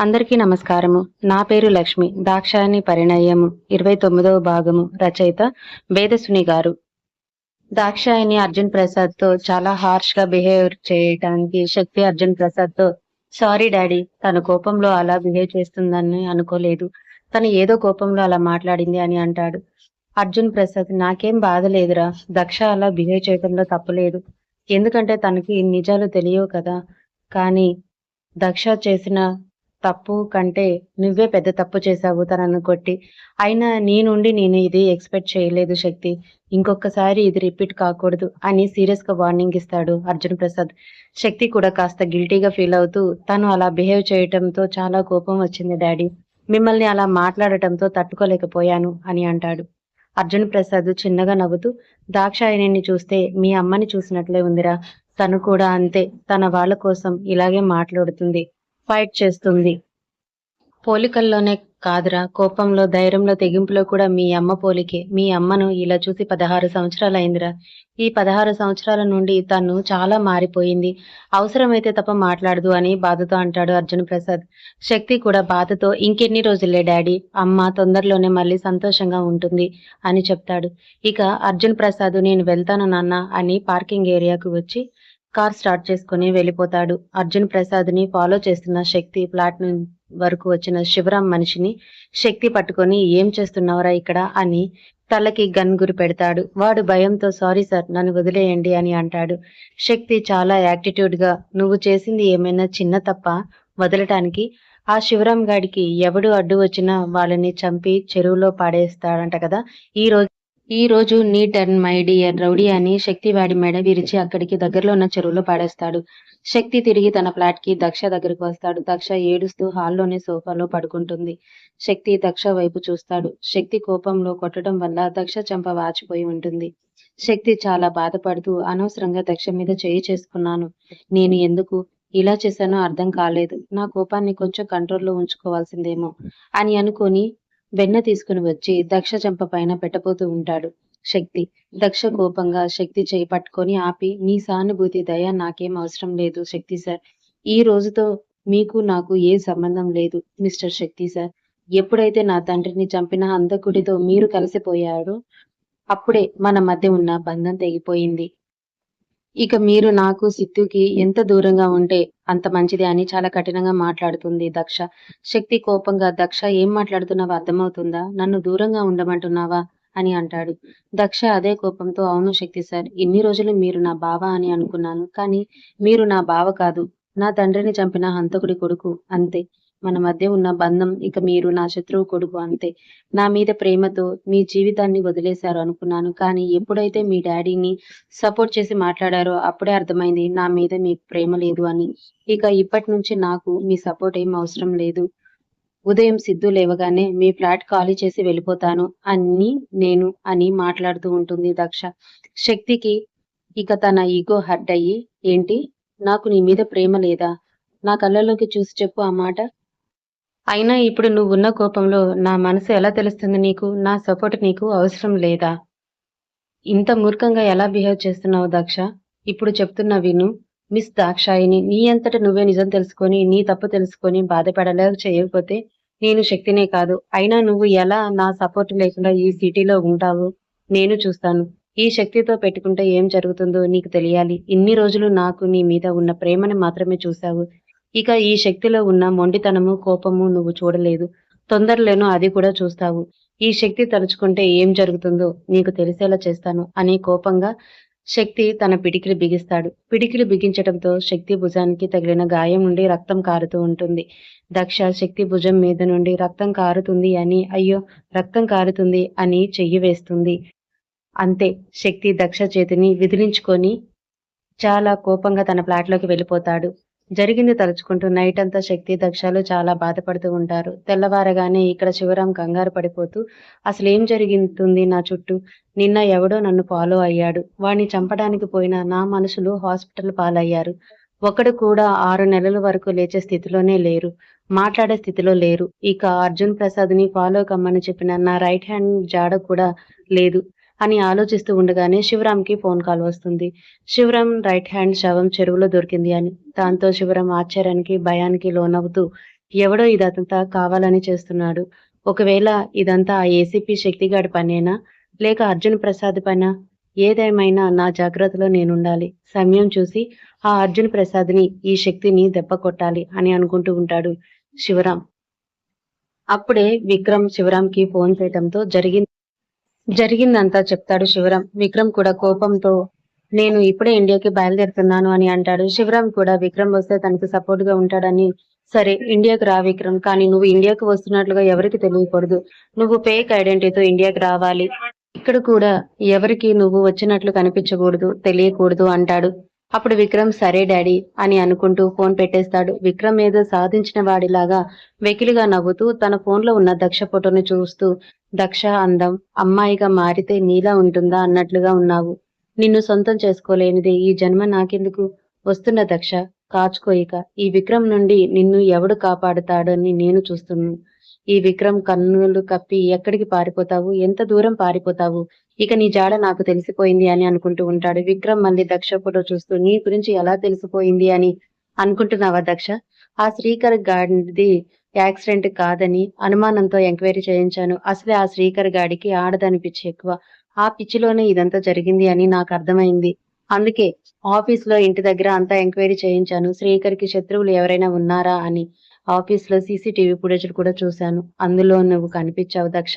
అందరికీ నమస్కారము. నా పేరు లక్ష్మి. దాక్షాయణి పరిణయము. ఇరవై తొమ్మిదవ భాగము. రచయిత వేదసుని గారు. దాక్షాయణి అర్జున్ ప్రసాద్తో చాలా హార్ష్గా బిహేవ్ చేయటానికి శక్తి అర్జున్ ప్రసాద్తో సారీ డాడీ. తన కోపంలో అలా బిహేవ్ చేస్తుందని అనుకోలేదు. తను ఏదో కోపంలో అలా మాట్లాడింది అని అంటాడు. అర్జున్ ప్రసాద్ నాకేం బాధ లేదురా. దక్ష అలా బిహేవ్ చేయడంలో తప్పలేదు ఎందుకంటే తనకి నిజాలు తెలియవు కదా. కానీ దక్ష చేసిన తప్పు కంటే నువ్వే పెద్ద తప్పు చేశావు తనను కొట్టి. అయినా నీ నుండి నేను ఇది ఎక్స్పెక్ట్ చేయలేదు శక్తి. ఇంకొకసారి ఇది రిపీట్ కాకూడదు అని సీరియస్గా వార్నింగ్ ఇస్తాడు అర్జున్ ప్రసాద్. శక్తి కూడా కాస్త గిల్టీగా ఫీల్ అవుతూ తను అలా బిహేవ్ చేయటంతో చాలా కోపం వచ్చింది డాడీ. మిమ్మల్ని అలా మాట్లాడటంతో తట్టుకోలేకపోయాను అని అంటాడు. అర్జున్ ప్రసాద్ చిన్నగా నవ్వుతూ దాక్షాయణిని చూస్తే మీ అమ్మని చూసినట్లే ఉందిరా. తను కూడా అంతే తన వాళ్ళ కోసం ఇలాగే మాట్లాడుతుంది. ఫైట్ చేస్తుంది. పోలికల్లోనే కాదురా కోపంలో ధైర్యంలో తెగింపులో కూడా మీ అమ్మ పోలికే. మీ అమ్మను ఇలా చూసి పదహారు సంవత్సరాలు అయిందిరా ఈ పదహారు సంవత్సరాల నుండి తను చాలా మారిపోయింది. అవసరమైతే తప్ప మాట్లాడదు అని బాధతో అంటాడు అర్జున్ ప్రసాద్. శక్తి కూడా బాధతో ఇంకెన్ని రోజులే డాడీ అమ్మ తొందరలోనే మళ్ళీ సంతోషంగా ఉంటుంది అని చెప్తాడు. ఇక అర్జున్ ప్రసాద్ నేను వెళ్తాను నాన్న అని పార్కింగ్ ఏరియాకు వచ్చి కార్ స్టార్ట్ చేసుకుని వెళ్ళిపోతాడు. అర్జున్ ప్రసాద్ని ఫాలో చేస్తున్న శక్తి ఫ్లాట్ వరకు వచ్చిన శివరాం మనిషిని శక్తి పట్టుకొని ఏం చేస్తున్నావురా ఇక్కడ? అని తలకి గన్ గురి పెడతాడు. వాడు భయంతో సారీ సార్ నన్ను వదిలేయండి అని అంటాడు. శక్తి చాలా యాక్టిట్యూడ్గా నువ్వు చేసింది ఏమైనా చిన్న తప్ప? వదలటానికి? ఆ శివరాం గాడికి ఎవడు అడ్డు వచ్చినా వాళ్ళని చంపి చెరువులో పాడేస్తాడంట కదా. ఈ రోజు ఈ రోజు నీ టర్న్ మై డియర్ రౌడీ అని శక్తి వాడి మెడ విరిచి అక్కడికి దగ్గరలో ఉన్న చెరువులో పాడేస్తాడు. శక్తి తిరిగి తన ఫ్లాట్కి దక్ష దగ్గరకు వస్తాడు. దక్ష ఏడుస్తూ హాల్లోనే సోఫాలో పడుకుంటుంది. శక్తి దక్ష వైపు చూస్తాడు. శక్తి కోపంలో కొట్టడం వల్ల దక్ష చెంప వాచిపోయి ఉంటుంది. శక్తి చాలా బాధపడుతూ అనవసరంగా దక్ష మీద చేయి చేసుకున్నాను. నేను ఎందుకు ఇలా చేశానో అర్థం కాలేదు. నా కోపాన్ని కొంచెం కంట్రోల్లో ఉంచుకోవాల్సిందేమో అని అనుకొని వెన్న తీసుకుని వచ్చి దక్ష చెంప పైన పెట్టబోతూ ఉంటాడు. శక్తి. దక్ష కోపంగా శక్తి చేయి పట్టుకొని ఆపి మీ సానుభూతి దయ నాకేం అవసరం లేదు శక్తి సార్. ఈ రోజుతో మీకు నాకు ఏ సంబంధం లేదు మిస్టర్ శక్తి సార్. ఎప్పుడైతే నా తండ్రిని చంపిన అంధకుడితో మీరు కలిసిపోయారో అప్పుడే మన మధ్య ఉన్న బంధం తెగిపోయింది. ఇక మీరు నాకు సిద్ధుకి ఎంత దూరంగా ఉంటే అంత మంచిది అని చాలా కఠినంగా మాట్లాడుతుంది దక్ష. శక్తి కోపంగా దక్ష ఏం మాట్లాడుతున్నావా అర్థమవుతుందా? నన్ను దూరంగా ఉండమంటున్నావా? అని అంటాడు. దక్ష అదే కోపంతో అవును శక్తి సార్ ఇన్ని రోజులు మీరు నా బావ అని అనుకున్నాను కానీ మీరు నా బావ కాదు. నా తండ్రిని చంపిన హంతకుడి కొడుకు అంతే. మన మధ్య ఉన్న బంధం ఇక మీరు నా శత్రువు కొడుకు అంతే. నా మీద ప్రేమతో మీ జీవితాన్ని వదిలేశారు అనుకున్నాను. కానీ ఎప్పుడైతే మీ డాడీని సపోర్ట్ చేసి మాట్లాడారో అప్పుడే అర్థమైంది నా మీద మీకు ప్రేమ లేదు అని. ఇక ఇప్పటి నుంచి నాకు మీ సపోర్ట్ ఏం అవసరం లేదు. ఉదయం సిద్ధు లేవగానే మీ ఫ్లాట్ ఖాళీ చేసి వెళ్ళిపోతాను అని నేను అని మాట్లాడుతూ ఉంటుంది దక్ష. శక్తికి ఇక తన ఈగో హర్ట్ అయ్యి ఏంటి? నాకు నీ మీద ప్రేమ లేదా? నా కళ్ళలోకి చూసి చెప్పు ఆ మాట. అయినా ఇప్పుడు నువ్వున్న కోపంలో నా మనసు ఎలా తెలుస్తుంది నీకు? నా సపోర్ట్ నీకు అవసరం లేదా? ఇంత మూర్ఖంగా ఎలా బిహేవ్ చేస్తున్నావు దాక్ష? ఇప్పుడు చెప్తున్నా విను. మిస్ దాక్షాయిని నీ అంతట నువ్వే నిజం తెలుసుకొని నీ తప్పు తెలుసుకొని బాధపడలే చేయకపోతే నేను శక్తినే కాదు. అయినా నువ్వు ఎలా నా సపోర్ట్ లేకుండా ఈ సిటీలో ఉంటావు నేను చూస్తాను. ఈ శక్తితో పెట్టుకుంటే ఏం జరుగుతుందో నీకు తెలియాలి. ఇన్ని రోజులు నాకు నీ మీద ఉన్న ప్రేమని మాత్రమే చూశావు. ఇక ఈ శక్తిలో ఉన్న మొండితనము కోపము నువ్వు చూడలేదు. తొందరలోనూ అది కూడా చూస్తావు. ఈ శక్తి తలుచుకుంటే ఏం జరుగుతుందో నీకు తెలిసేలా చేస్తాను అని కోపంగా శక్తి తన పిడికిలు బిగిస్తాడు. పిడికిలు బిగించడంతో శక్తి భుజానికి తగిలిన గాయం నుండి రక్తం కారుతూ ఉంటుంది. దక్ష శక్తి భుజం మీద నుండి రక్తం కారుతుంది అని అయ్యో రక్తం కారుతుంది అని చెయ్యి వేస్తుంది. అంతే శక్తి దక్ష చేతిని విదిలించుకొని చాలా కోపంగా తన ఫ్లాట్లోకి వెళ్ళిపోతాడు. జరిగింది తలుచుకుంటూ నైట్ అంతా శక్తి దక్షాలు చాలా బాధపడుతూ ఉంటారు. తెల్లవారగానే ఇక్కడ శివరాం కంగారు పడిపోతూ అసలు ఏం జరిగింటుంది నా చుట్టూ? నిన్న ఎవడో నన్ను ఫాలో అయ్యాడు. వాణ్ణి చంపడానికి పోయిన నా మనుషులు హాస్పిటల్ పాలయ్యారు. ఒకడు కూడా ఆరు నెలల వరకు లేచే స్థితిలోనే లేరు. మాట్లాడే స్థితిలో లేరు. ఇక అర్జున్ ప్రసాద్ని ఫాలో కమ్మని చెప్పిన నా రైట్ హ్యాండ్ జాడ కూడా లేదు. అని ఆలోచిస్తూ ఉండగానే శివరాంకి ఫోన్ కాల్ వస్తుంది. శివరాం రైట్ హ్యాండ్ శవం చెరువులో దొరికింది అని. దాంతో శివరాం ఆశ్చర్యానికి భయానికి లోనవుతూ ఎవడో ఇదంతా కావాలని చేస్తున్నాడు. ఒకవేళ ఇదంతా ఆ ఏసీపీ శక్తిగాడి పనేనా? లేక అర్జున్ ప్రసాద్ పైన? ఏదేమైనా నా జాగ్రత్తలో నేనుండాలి. సమయం చూసి ఆ అర్జున్ ప్రసాద్ని ఈ శక్తిని దెబ్బ కొట్టాలి అని అనుకుంటూ ఉంటాడు శివరాం అప్పుడే విక్రమ్ శివరాంకి ఫోన్ చేయడంతో జరిగింది జరిగిందంతా చెప్తాడు శివరాం. విక్రమ్ కూడా కోపంతో నేను ఇప్పుడే ఇండియాకి బయలుదేరుతున్నాను అని అంటాడు. శివరాం కూడా విక్రమ్ వస్తే తనకు సపోర్ట్గా ఉంటాడని. సరే ఇండియాకి రా విక్రమ్. కానీ నువ్వు ఇండియాకి వస్తున్నట్లుగా ఎవరికి తెలియకూడదు. నువ్వు ఫేక్ ఐడెంటిటీతో ఇండియాకి రావాలి. ఇక్కడ కూడా ఎవరికి నువ్వు వచ్చినట్లు కనిపించకూడదు తెలియకూడదు అంటాడు. అప్పుడు విక్రమ్ సరే డాడీ అని అనుకుంటూ ఫోన్ పెట్టేస్తాడు. విక్రమ్ ఏదో సాధించిన వాడిలాగా వెకిలిగా నవ్వుతూ తన ఫోన్లో ఉన్న దక్ష ఫోటోను చూస్తూ దక్ష అందం అమ్మాయిగా మారితే నీలా ఉంటుందా అన్నట్లుగా ఉన్నావు. నిన్ను సొంతం చేసుకోలేనిది ఈ జన్మ నాకెందుకు? వస్తున్న దక్ష కాచుకోయిక ఈ విక్రమ్ నుండి నిన్ను ఎవడు కాపాడుతాడని నేను చూస్తున్నాను. ఈ విక్రమ్ కన్నులు కప్పి ఎక్కడికి పారిపోతావు? ఎంత దూరం పారిపోతావు? ఇక నీ జాడ నాకు తెలిసిపోయింది అని అనుకుంటూ ఉంటాడు. విక్రమ్ మళ్ళీ దక్ష ఫోటో చూస్తూ నీ గురించి ఎలా తెలిసిపోయింది అని అనుకుంటున్నావా దక్ష? ఆ శ్రీకర్ గాడిది యాక్సిడెంట్ కాదని అనుమానంతో ఎంక్వైరీ చేయించాను. అసలే ఆ శ్రీకర్ గాడికి ఆడదని పిచ్చి ఎక్కువ. ఆ పిచ్చిలోనే ఇదంతా జరిగింది అని నాకు అర్థమైంది. అందుకే ఆఫీస్లో ఇంటి దగ్గర అంతా ఎంక్వైరీ చేయించాను. శ్రీకర్కి శత్రువులు ఎవరైనా ఉన్నారా అని. ఆఫీస్లో సీసీటీవీ ఫుటేజ్ కూడా చూశాను. అందులో నువ్వు కనిపించావు దక్ష.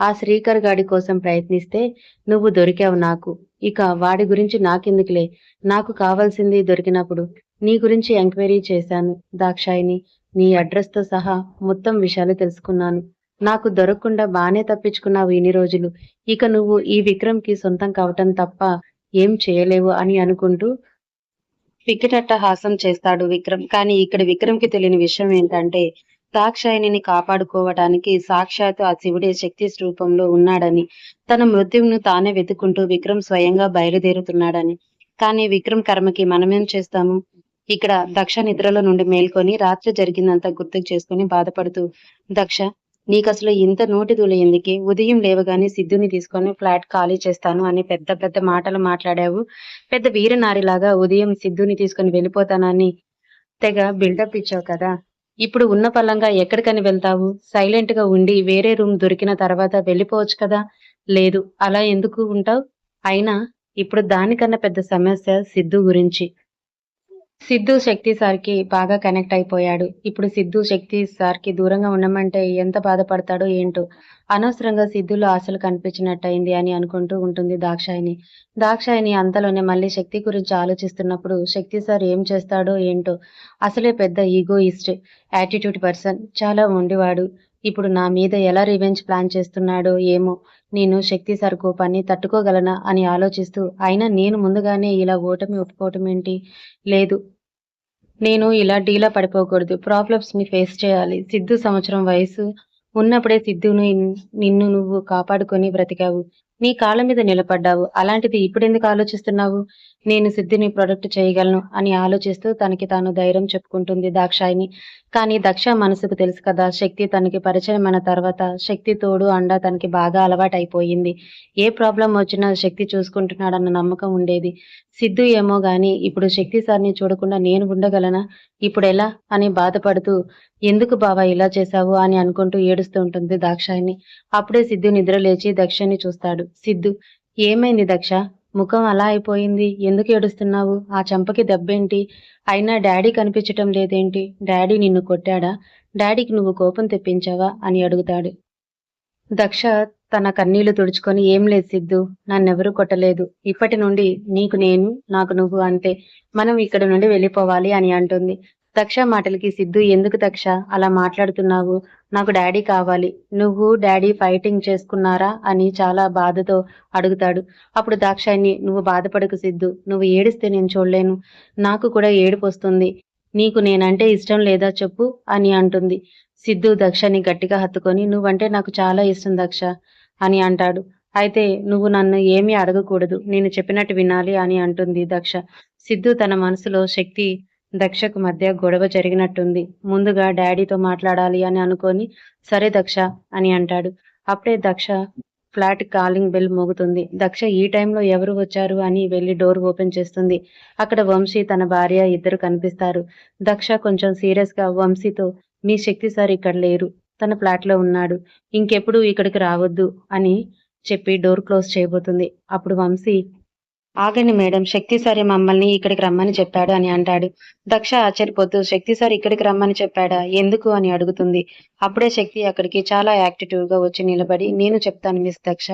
ఆ శ్రీకర్ గాడి కోసం ప్రయత్నిస్తే నువ్వు దొరికావు నాకు. ఇక వాడి గురించి నాకెందుకులే? నాకు కావాల్సింది దొరికినప్పుడు నీ గురించి ఎంక్వైరీ చేశాను దాక్షాయిని. నీ అడ్రస్తో సహా మొత్తం విషయాలు తెలుసుకున్నాను. నాకు దొరకకుండా బానే తప్పించుకున్నావు ఇన్ని రోజులు. ఇక నువ్వు ఈ విక్రమ్కి సొంతం కావటం తప్ప ఏం చేయలేవు అని అనుకుంటూ పిక్కిటట్ట హాసం చేస్తాడు విక్రమ్. కానీ ఇక్కడ విక్రమ్కి తెలియని విషయం ఏంటంటే దాక్షాయిని కాపాడుకోవటానికి సాక్షాత్ ఆ శివుడే శక్తి రూపంలో ఉన్నాడని తన మృత్యువును తానే వెతుక్కుంటూ విక్రమ్ స్వయంగా బయలుదేరుతున్నాడని. కానీ విక్రమ్ కర్మకి మనమేం చేస్తాము? ఇక్కడ దక్ష నిద్రలో నుండి మేల్కొని రాత్రి జరిగిందంతా గుర్తుకు చేసుకుని బాధపడుతూ దక్ష నీకు అసలు ఇంత నోటి దూల ఎందుకే? ఉదయం లేవగానే సిద్ధుని తీసుకొని ఫ్లాట్ ఖాళీ చేస్తాను అని పెద్ద పెద్ద మాటలు మాట్లాడావు. పెద్ద వీరనారిలాగా ఉదయం సిద్ధుని తీసుకొని వెళ్ళిపోతానని తెగ బిల్డప్ ఇచ్చావు కదా. ఇప్పుడు ఉన్న పల్లంగా ఎక్కడికని వెళ్తావు? సైలెంట్గా ఉండి వేరే రూమ్ దొరికిన తర్వాత వెళ్ళిపోవచ్చు కదా? లేదు అలా ఎందుకు ఉంటావు? అయినా ఇప్పుడు దానికన్నా పెద్ద సమస్య సిద్ధు గురించి. సిద్ధు శక్తి సార్కి బాగా కనెక్ట్ అయిపోయాడు. ఇప్పుడు సిద్ధు శక్తి సార్కి దూరంగా ఉండమంటే ఎంత బాధపడతాడో ఏంటో. అనవసరంగా సిద్ధులో ఆశలు కనిపించినట్టయింది అని అనుకుంటూ ఉంటుంది దాక్షాయిని దాక్షాయిని అంతలోనే మళ్ళీ శక్తి గురించి ఆలోచిస్తున్నప్పుడు శక్తి సార్ ఏం చేస్తాడో ఏంటో. అసలే పెద్ద ఈగోయిస్ట్ యాటిట్యూడ్ పర్సన్ చాలా ఉండివాడు. ఇప్పుడు నా మీద ఎలా రివెంజ్ ప్లాన్ చేస్తున్నాడో ఏమో. నేను శక్తి సర్కోపాన్ని తట్టుకోగలనా అని ఆలోచిస్తూ అయినా నేను ముందుగానే ఇలా ఓటమి ఒప్పుకోవటం ఏంటి? లేదు. నేను ఇలా డీలా పడిపోకూడదు. ప్రాబ్లమ్స్ని ఫేస్ చేయాలి. సిద్ధు సంవత్సరం వయసు. ఉన్నప్పుడే సిద్ధును నిన్ను నువ్వు కాపాడుకొని బ్రతికావు. నీ కాళ్ళ మీద నిలబడ్డావు. అలాంటిది ఇప్పుడెందుకు ఆలోచిస్తున్నావు? నేను సిద్ధిని ప్రొడక్ట్ చేయగలను అని ఆలోచిస్తూ తనకి తాను ధైర్యం చెప్పుకుంటుంది దాక్షాయిని కానీ దక్ష మనసుకు తెలుసు కదా శక్తి తనకి పరిచయమైన తర్వాత శక్తి తోడు అండ తనకి బాగా అలవాటైపోయింది. ఏ ప్రాబ్లం వచ్చినా శక్తి చూసుకుంటున్నాడన్న నమ్మకం ఉండేది. సిద్ధు ఏమో గాని ఇప్పుడు శక్తి సార్ని చూడకుండా నేను ఉండగలనా? ఇప్పుడు ఎలా? అని బాధపడుతూ ఎందుకు బావా ఇలా చేశావు? అని అనుకుంటూ ఏడుస్తూ ఉంటుంది దాక్షాయిని అప్పుడే సిద్ధు నిద్ర లేచి దక్షని చూస్తాడు. సిద్ధు. ఏమైంది దక్ష? ముఖం అలా అయిపోయింది. ఎందుకు ఏడుస్తున్నావు? ఆ చంపకి దెబ్బేంటి? అయినా డాడీ కనిపించటం లేదేంటి? డాడీ నిన్ను కొట్టాడా? డాడీకి నువ్వు కోపం తెప్పించావా? అని అడుగుతాడు. దక్ష తన కన్నీళ్ళు తుడుచుకొని ఏం లేదు సిద్ధు నన్నెవరూ కొట్టలేదు. ఇప్పటి నుండి నీకు నేను నాకు నువ్వు అంతే. మనం ఇక్కడ నుండి వెళ్ళిపోవాలి అని అంటుంది. దక్ష మాటలకి సిద్ధు ఎందుకు దక్ష అలా మాట్లాడుతున్నావు. నాకు డాడీ కావాలి. నువ్వు డాడీ ఫైటింగ్ చేసుకున్నారా? అని చాలా బాధతో అడుగుతాడు. అప్పుడు దాక్షాయిని నువ్వు బాధపడకు సిద్ధు. నువ్వు ఏడిస్తే నేను చూడలేను. నాకు కూడా ఏడుపు వస్తుంది. నీకు నేనంటే ఇష్టం లేదా చెప్పు అని అంటుంది. సిద్ధు దక్షని గట్టిగా హత్తుకొని నువ్వంటే నాకు చాలా ఇష్టం దక్ష అని అంటాడు. అయితే నువ్వు నన్ను ఏమీ అడగకూడదు. నేను చెప్పినట్టు వినాలి అని అంటుంది దక్ష. సిద్ధు తన మనసులో శక్తి దక్షకు మధ్య గొడవ జరిగినట్టుంది. ముందుగా డాడీతో మాట్లాడాలి అని అనుకొని సరే దక్ష అని అంటాడు. అప్పుడే దక్ష ఫ్లాట్ కాలింగ్ బెల్ మోగుతుంది. దక్ష ఈ టైంలో ఎవరు వచ్చారు అని వెళ్ళి డోర్ ఓపెన్ చేస్తుంది. అక్కడ వంశీ తన భార్య ఇద్దరు కనిపిస్తారు. దక్ష కొంచెం సీరియస్గా వంశీతో మీ శక్తి సార్ ఇక్కడ లేరు. తన ఫ్లాట్లో ఉన్నాడు. ఇంకెప్పుడు ఇక్కడికి రావద్దు అని చెప్పి డోర్ క్లోజ్ చేయబోతుంది. అప్పుడు వంశీ ఆగండి మేడం శక్తి సారి మమ్మల్ని ఇక్కడికి రమ్మని చెప్పాడు అని అంటాడు. దక్ష ఆశ్చర్యపోతూ శక్తి సార్ ఇక్కడికి రమ్మని చెప్పాడా? ఎందుకు అని అడుగుతుంది. అప్పుడే శక్తి అక్కడికి చాలా యాక్టివ్గా వచ్చి నిలబడి నేను చెప్తాను మిస్ దక్ష.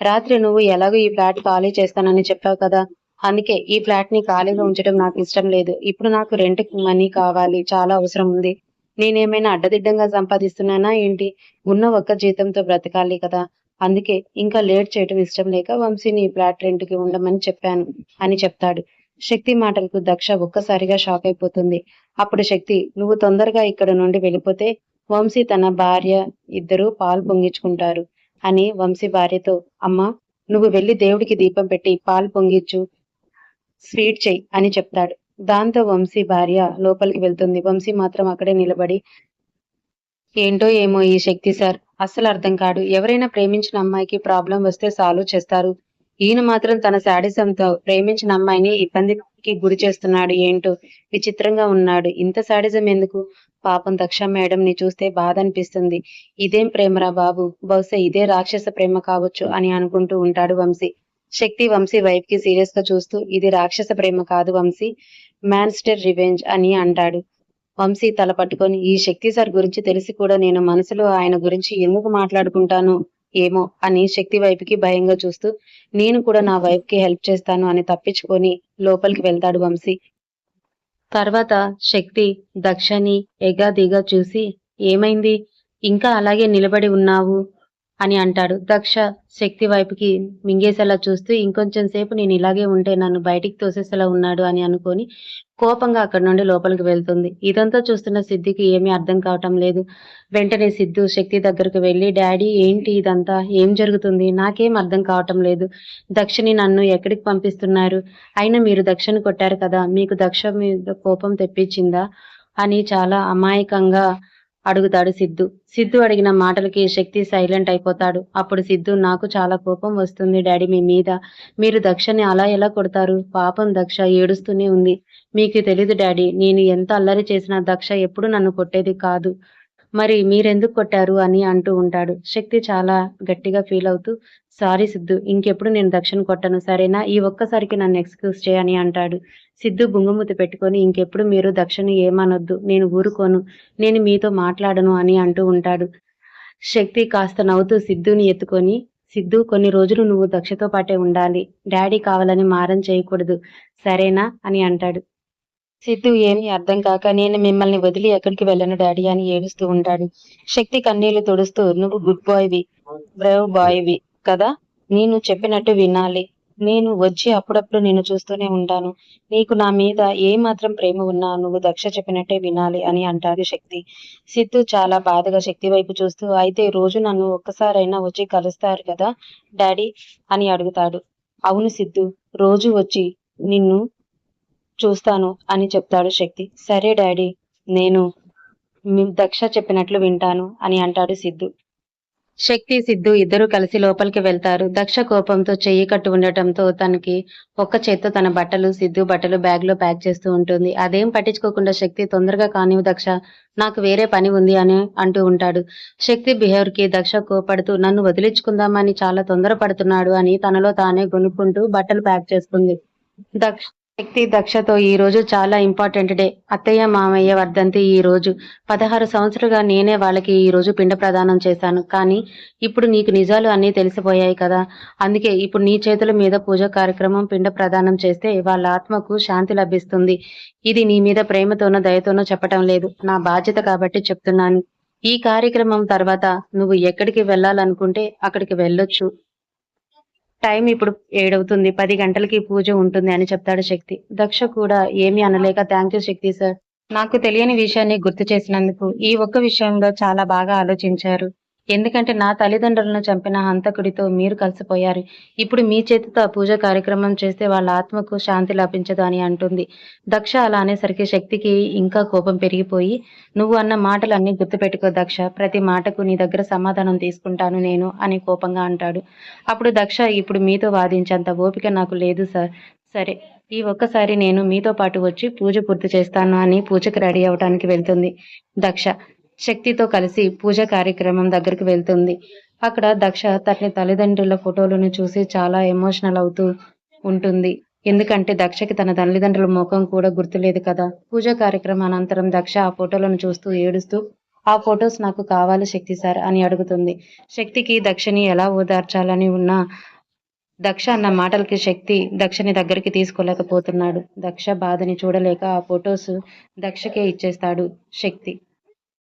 రాత్రి నువ్వు ఎలాగో ఈ ఫ్లాట్ ఖాళీ చేస్తానని చెప్పావు కదా. అందుకే ఈ ఫ్లాట్ని ఖాళీగా ఉంచడం నాకు ఇష్టం లేదు. ఇప్పుడు నాకు రెంట్ మనీ కావాలి చాలా అవసరం ఉంది. నేనేమైనా అడ్డదిడ్డంగా సంపాదిస్తున్నానా ఏంటి? ఉన్న ఒక్క జీతంతో బ్రతకాలి కదా. అందుకే ఇంకా లేట్ చేయటం ఇష్టం లేక వంశీని ఫ్లాట్ రెంట్కి ఉండమని చెప్పాను అని చెప్తాడు. శక్తి మాటలకు దక్ష ఒక్కసారిగా షాక్ అయిపోతుంది. అప్పుడు శక్తి నువ్వు తొందరగా ఇక్కడ నుండి వెళ్ళిపోతే వంశీ తన భార్య ఇద్దరు పాలు పొంగించుకుంటారు అని వంశీ భార్యతో అమ్మ నువ్వు వెళ్ళి దేవుడికి దీపం పెట్టి పాలు పొంగిచ్చు స్వీట్ చెయ్యి అని చెప్తాడు. దాంతో వంశీ భార్య లోపలికి వెళ్తుంది. వంశీ మాత్రం అక్కడే నిలబడి ఏంటో ఏమో ఈ శక్తి సార్ అస్సలు అర్థం కాడు ఎవరైనా ప్రేమించిన అమ్మాయికి ప్రాబ్లం వస్తే సాల్వ్ చేస్తారు. ఈయన మాత్రం తన శాడిజంతో ప్రేమించిన అమ్మాయిని ఇబ్బందికి గురి చేస్తున్నాడు ఏంటో విచిత్రంగా ఉన్నాడు. ఇంత శాడిజం ఎందుకు? పాపం దక్ష మేడం ని చూస్తే బాధ అనిపిస్తుంది. ఇదేం ప్రేమరా బాబు? బహుశా ఇదే రాక్షస ప్రేమ కావచ్చు అని అనుకుంటూ ఉంటాడు వంశీ. శక్తి వంశీ వైఫ్కి సీరియస్గా చూస్తూ ఇది రాక్షస ప్రేమ కాదు వంశీ. మ్యాన్స్టర్ రివెంజ్ అని అంటాడు. వంశీ తల పట్టుకొని ఈ శక్తి సార్ గురించి తెలిసి కూడా నేను మనసులో ఆయన గురించి ఎందుకు మాట్లాడుకుంటాను ఏమో అని శక్తి వైపుకి భయంగా చూస్తూ నేను కూడా నా వైఫ్కి హెల్ప్ చేస్తాను అని తప్పించుకొని లోపలికి వెళ్తాడు వంశీ. తర్వాత శక్తి దక్షని ఎగాదిగా చూసి ఏమైంది? ఇంకా అలాగే నిలబడి ఉన్నావు? అని అంటాడు. దక్ష శక్తి వైపుకి మింగేసేలా చూస్తూ ఇంకొంచెం సేపు నేను ఇలాగే ఉంటే నన్ను బయటికి తోసేసేలా ఉన్నాడు అని అనుకొని కోపంగా అక్కడి నుండి లోపలికి వెళ్తుంది. ఇదంతా చూస్తున్న సిద్ధికి ఏమీ అర్థం కావటం లేదు. వెంటనే సిద్ధు శక్తి దగ్గరకు వెళ్ళి డాడీ ఏంటి ఇదంతా? ఏం జరుగుతుంది? నాకేం అర్థం కావటం లేదు. దక్షని నన్ను ఎక్కడికి పంపిస్తున్నారు? అయినా మీరు దక్షని కొట్టారు కదా మీకు దక్ష మీద కోపం తెప్పించిందా? అని చాలా అమాయకంగా అడుగుతాడు సిద్ధు. సిద్ధు అడిగిన మాటలకి శక్తి సైలెంట్ అయిపోతాడు. అప్పుడు సిద్ధు నాకు చాలా కోపం వస్తుంది డాడీ మీ మీద. మీరు దక్షని అలా ఎలా కొడతారు? పాపం దక్ష ఏడుస్తూనే ఉంది. మీకు తెలీదు డాడీ నేను ఎంత అల్లరి చేసినా దక్ష ఎప్పుడు నన్ను కొట్టేది కాదు. మరి మీరెందుకు కొట్టారు అని అంటూ ఉంటాడు. శక్తి చాలా గట్టిగా ఫీల్ అవుతూ సారీ సిద్ధు ఇంకెప్పుడు నేను దక్షిణ కొట్టను సరేనా? ఈ ఒక్కసారికి నన్ను ఎక్స్క్యూజ్ చేయని అంటాడు. సిద్ధు బుంగమూతి పెట్టుకొని ఇంకెప్పుడు మీరు దక్షిణ ఏమనొద్దు నేను ఊరుకోను నేను మీతో మాట్లాడను అని అంటూ ఉంటాడు. శక్తి కాస్త నవ్వుతూ సిద్ధుని ఎత్తుకొని సిద్ధు కొన్ని రోజులు నువ్వు దక్షతో పాటే ఉండాలి. డాడీ కావాలని మారం చేయకూడదు సరేనా అని అంటాడు. సిద్ధు ఏమీ అర్థం కాక నేను మిమ్మల్ని వదిలి ఎక్కడికి వెళ్ళను డాడీ అని ఏడుస్తూ ఉంటాడు. శక్తి కన్నీళ్ళు తుడుస్తూ నువ్వు గుడ్ బాయ్వి బ్రేవ్ బాయ్వి కదా? నేను చెప్పినట్టు వినాలి. నేను వచ్చి అప్పుడప్పుడు నేను చూస్తూనే ఉంటాను. నీకు నా మీద ఏ మాత్రం ప్రేమ ఉన్నా నువ్వు దక్ష చెప్పినట్టే వినాలి అని అంటాడు శక్తి. సిద్ధు చాలా బాధగా శక్తి వైపు చూస్తూ అయితే రోజు నన్ను ఒక్కసారైనా వచ్చి కలుస్తారు కదా డాడీ అని అడుగుతాడు. అవును సిద్ధు రోజు వచ్చి నిన్ను చూస్తాను అని చెప్తాడు శక్తి. సరే డాడీ నేను దక్ష చెప్పినట్లు వింటాను అని అంటాడు సిద్ధు. శక్తి సిద్ధు ఇద్దరు కలిసి లోపలికి వెళ్తారు. దక్ష కోపంతో చెయ్యి కట్టు ఉండటంతో తనకి ఒక్క చేత్తో తన బట్టలు సిద్ధు బట్టలు బ్యాగ్లో ప్యాక్ చేస్తూ ఉంటుంది. అదేం పట్టించుకోకుండా శక్తి తొందరగా కానివ్వు దక్ష నాకు వేరే పని ఉంది అని అంటూ ఉంటాడు. శక్తి బిహేవియర్కి దక్ష కోపడుతూ నన్ను వదిలించుకుందామని చాలా తొందరపడుతున్నాడు అని తనలో తానే గొనుక్కుంటూ బట్టలు ప్యాక్ చేస్తుంది. దక్ష శక్తి దక్షతో ఈ రోజు చాలా ఇంపార్టెంట్ డే. అత్తయ్య మామయ్య వర్ధంతి ఈ రోజు. పదహారు సంవత్సరాలుగా నేనే వాళ్ళకి ఈ రోజు పిండ ప్రదానం చేశాను. కానీ ఇప్పుడు నీకు నిజాలు అన్నీ తెలిసిపోయాయి కదా. అందుకే ఇప్పుడు నీ చేతుల మీద పూజ కార్యక్రమం పిండ ప్రదానం చేస్తే వాళ్ళ ఆత్మకు శాంతి లభిస్తుంది. ఇది నీ మీద ప్రేమతోనో దయతోనో చెప్పటం లేదు. నా బాధ్యత కాబట్టి చెప్తున్నాను. ఈ కార్యక్రమం తర్వాత నువ్వు ఎక్కడికి వెళ్ళాలనుకుంటే అక్కడికి వెళ్ళొచ్చు. టైం ఇప్పుడు ఏడవుతుంది పది గంటలకి పూజ ఉంటుంది అని చెప్తాడు శక్తి. దక్ష కూడా ఏమీ అనలేక థ్యాంక్ యూ శక్తి సార్ నాకు తెలియని విషయాన్ని గుర్తు చేసినందుకు ఈ ఒక్క విషయంలో చాలా బాగా ఆలోచించారు. ఎందుకంటే నా తల్లిదండ్రులను చంపిన హంతకుడితో మీరు కలిసిపోయారు. ఇప్పుడు మీ చేతితో ఆ పూజ కార్యక్రమం చేస్తే వాళ్ళ ఆత్మకు శాంతి లభించదు అని అంటుంది. దక్ష అలా అనేసరికి శక్తికి ఇంకా కోపం పెరిగిపోయి నువ్వు అన్న మాటలన్నీ గుర్తుపెట్టుకో దక్ష. ప్రతి మాటకు నీ దగ్గర సమాధానం తీసుకుంటాను నేను అని కోపంగా అంటాడు. అప్పుడు దక్ష ఇప్పుడు మీతో వాదించేంత ఓపిక నాకు లేదు సార్. సరే ఈ ఒక్కసారి నేను మీతో పాటు వచ్చి పూజ పూర్తి చేస్తాను అని పూజకు రెడీ అవడానికి వెళ్తుంది దక్ష. శక్తితో కలిసి పూజ కార్యక్రమం దగ్గరికి వెళ్తుంది. అక్కడ దక్ష తన తల్లిదండ్రుల ఫోటోలను చూసి చాలా ఎమోషనల్ అవుతూ ఉంటుంది. ఎందుకంటే దక్షకి తన తల్లిదండ్రుల ముఖం కూడా గుర్తులేదు కదా. పూజ కార్యక్రమం అనంతరం దక్ష ఆ ఫోటోలను చూస్తూ ఏడుస్తూ ఆ ఫొటోస్ నాకు కావాలి శక్తి సార్ అని అడుగుతుంది. శక్తికి దక్షని ఎలా ఓదార్చాలని ఉన్న దక్ష అన్న మాటలకి శక్తి దక్షని దగ్గరికి తీసుకోలేకపోతున్నాడు. దక్ష బాధని చూడలేక ఆ ఫొటోస్ దక్షకే ఇచ్చేస్తాడు శక్తి.